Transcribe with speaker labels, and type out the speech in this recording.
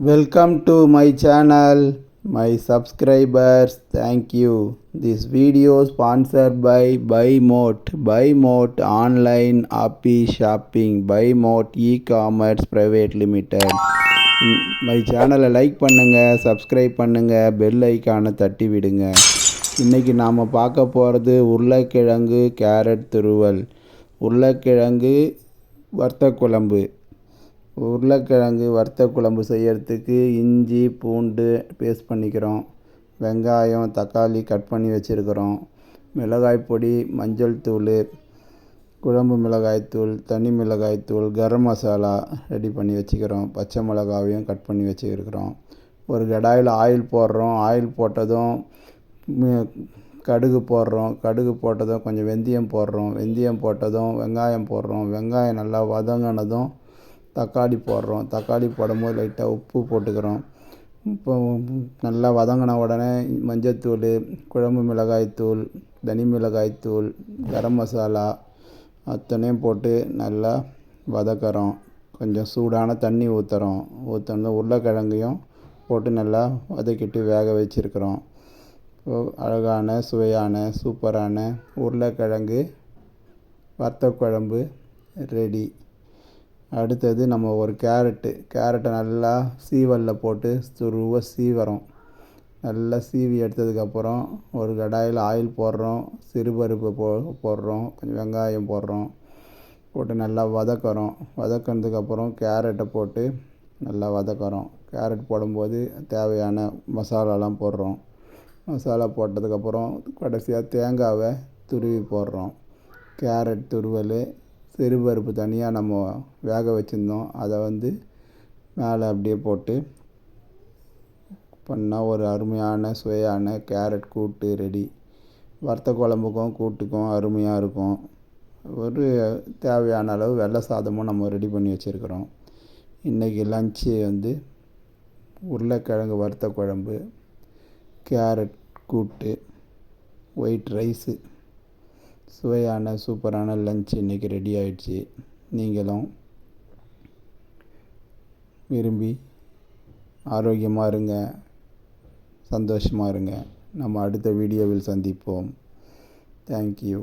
Speaker 1: Welcome to my channel, my subscribers. Thank you. This video sponsored by BuyMote. BuyMote online happy shopping. BuyMote e-commerce private limited. My சேனலை like பண்ணுங்கள் subscribe பண்ணுங்கள் bell ஐக்கானை தட்டி விடுங்க இன்றைக்கி நாம் பார்க்க போகிறது உருளைக்கிழங்கு கேரட் துருவல் உருளைக்கிழங்கு வறுத்த குழம்பு உருளைக்கிழங்கு வறுத்த குழம்பு செய்யறதுக்கு இஞ்சி பூண்டு பேஸ்ட் பண்ணிக்கிறோம். வெங்காயம் தக்காளி கட் பண்ணி வச்சுருக்குறோம். மிளகாய் பொடி மஞ்சள் தூள் குழம்பு மிளகாய்த்தூள் தனி மிளகாய்த்தூள் கரம் மசாலா ரெடி பண்ணி வச்சுக்கிறோம். பச்சை மிளகாவையும் கட் பண்ணி வச்சுருக்கிறோம். ஒரு கடாயில் ஆயில் போடுறோம். ஆயில் போட்டதும் கடுகு போடுறோம். கடுகு போட்டதும் கொஞ்சம் வெந்தயம் போடுறோம். வெந்தயம் போட்டதும் வெங்காயம் போடுறோம். வெங்காயம் நல்லா வதங்கினதும் தக்காளி போடுறோம். தக்காளி போடும்போது லைட்டாக உப்பு போட்டுக்கிறோம். இப்போ நல்லா வதங்கின உடனே மஞ்சத்தூள் குழம்பு மிளகாய்த்தூள் தனி மிளகாய்த்தூள் கரம் மசாலா அத்தனையும் போட்டு நல்லா வதக்குறோம். கொஞ்சம் சூடான தண்ணி ஊற்றுறோம் ஊற்றணும் உருளைக்கிழங்கையும் போட்டு நல்லா வதக்கிட்டு வேக வச்சுருக்குறோம். அழகான சுவையான சூப்பரான உருளைக்கிழங்கு வத்த குழம்பு ரெடி. அடுத்தது நம்ம ஒரு கேரட்டு. கேரட்டை நல்லா சீவலில் போட்டு துருவ சீவரம் நல்லா சீவி எடுத்ததுக்கப்புறம் ஒரு கடாயில் ஆயில் போடுறோம். சிறுபருப்பு போ போடுறோம். கொஞ்சம் வெங்காயம் போடுறோம். போட்டு நல்லா வதக்குறோம். வதக்கினதுக்கப்புறம் கேரட்டை போட்டு நல்லா வதக்குறோம். கேரட் போடும்போது தேவையான மசாலாலாம் போடுறோம். மசாலா போட்டதுக்கப்புறம் கடைசியாக தேங்காவை துருவி போடுறோம். கேரட் துருவல் சிறுபருப்பு தனியாக நம்ம வேக வச்சுருந்தோம். அதை வந்து மேலே அப்படியே போட்டு பண்ணால் ஒரு அருமையான சுவையான கேரட் கூட்டு ரெடி. வறுத்த குழம்புக்கும் கூட்டுக்கும் அருமையாக இருக்கும். ஒரு தேவையான அளவு வெள்ளை சாதமும் நம்ம ரெடி பண்ணி வச்சுருக்குறோம். இன்றைக்கி லஞ்சு வந்து உருளைக்கிழங்கு வறுத்த குழம்பு கேரட் கூட்டு ஒயிட் ரைஸு சுவையான சூப்பரான லஞ்ச் இன்றைக்கி ரெடி ஆயிடுச்சு. நீங்களும் விரும்பி ஆரோக்கியமாக இருங்க சந்தோஷமாக இருங்க. நம்ம அடுத்த வீடியோவில் சந்திப்போம். தேங்க்யூ